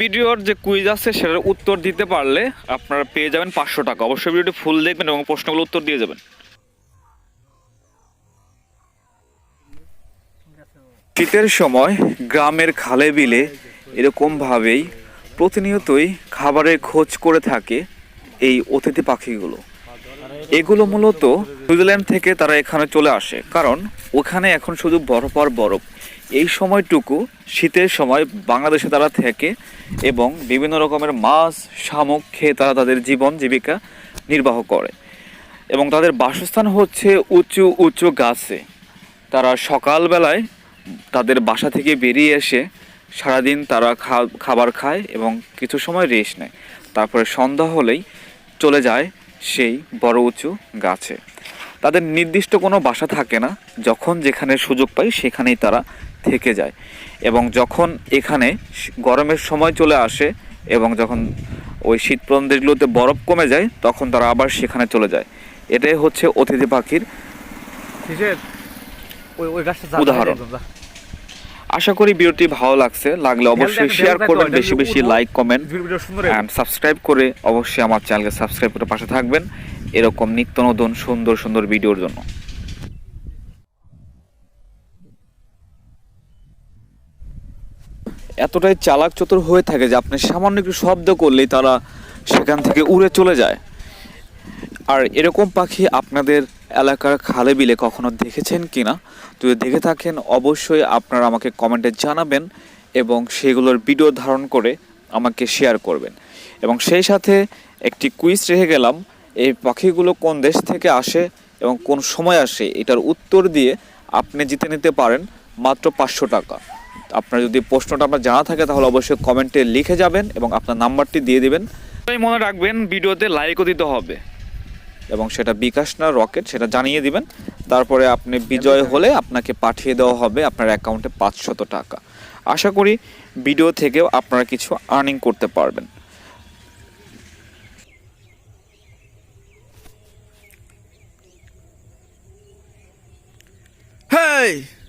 ভিডিওর যে কুইজ আছে সেটার উত্তর দিতে পারলে আপনারা পেয়ে যাবেন পাঁচশো টাকা। অবশ্যই ভিডিওটি ফুল দেখবেন এবং প্রশ্নগুলো উত্তর দিয়ে যাবেন। শীতের সময় গ্রামের খালে বিলে এরকমভাবেই প্রতিনিয়তই খাবারের খোঁজ করে থাকে এই অতিথি পাখিগুলো। এগুলো মূলত সুইজারল্যান্ড থেকে তারা এখানে চলে আসে, কারণ ওখানে এখন শুধু বরফ আর বরফ। এই সময়টুকু শীতের সময় বাংলাদেশে তারা থেকে এবং বিভিন্ন রকমের মাছ, শামুক খেয়ে তারা তাদের জীবন জীবিকা নির্বাহ করে। এবং তাদের বাসস্থান হচ্ছে উঁচু উঁচু গাছে। তারা সকালবেলায় তাদের বাসা থেকে বেরিয়ে এসে সারাদিন তারা খাবার খায় এবং কিছু সময় রেস্ট নেয়। তারপরে সন্ধ্যা হলেই চলে যায় সেই বড় উঁচু গাছে। তাদের নির্দিষ্ট কোনো বাসা থাকে না। যখন যেখানে সুযোগ পায় সেখানেই তারা থেকে যায়। এবং যখন এখানে গরমের সময় চলে আসে এবং যখন ওই শীতপ্রধান দেশগুলোতে বরফ কমে যায় তখন তারা আবার সেখানে চলে যায়। এটাই হচ্ছে অতিথি পাখির উদাহরণ। আশা করি ভিডিওটি ভালো লাগছে লাগলে অবশ্যই শেয়ার করবেন বেশি বেশি লাইক কমেন্ট অ্যান্ড সাবস্ক্রাইব করে অবশ্যই আমার চ্যানেলকে সাবস্ক্রাইব করে পাশে থাকবেন। এরকম নিত্য নতুন সুন্দর সুন্দর ভিডিওর জন্য। এতটাই চালাক চতুর হয়ে থাকে যে আপনি সামান্য একটু শব্দ করলেই তারা সেখান থেকে উড়ে চলে যায়। আর এরকম পাখি আপনাদের এলাকার খালে বিলে কখনো দেখেছেন কি না যদি দেখে থাকেন, অবশ্যই আপনারা আমাকে কমেন্টে জানাবেন এবং সেগুলোর ভিডিও ধারণ করে আমাকে শেয়ার করবেন। এবং সেই সাথে একটি কুইজ রেখে গেলাম, এই পাখিগুলো কোন দেশ থেকে আসে এবং কোন সময় আসে? এটার উত্তর দিয়ে আপনি জিতে নিতে পারেন মাত্র পাঁচশো টাকা। আপনার যদি প্রশ্নটা আপনার জানা থাকে, তাহলে অবশ্যই কমেন্টে লিখে যাবেন এবং আপনার নাম্বারটি দিয়ে দিবেন। মনে রাখবেন ভিডিওতে লাইকও দিতে হবে। এবং সেটা বিকাশ না রকেট, সেটা জানিয়ে দিবেন। তারপরে আপনি বিজয় হলে আপনাকে পাঠিয়ে দেওয়া হবে আপনার অ্যাকাউন্টে পাঁচশত টাকা। আশা করি ভিডিও থেকেও আপনারা কিছু আর্নিং করতে পারবেন। Hey!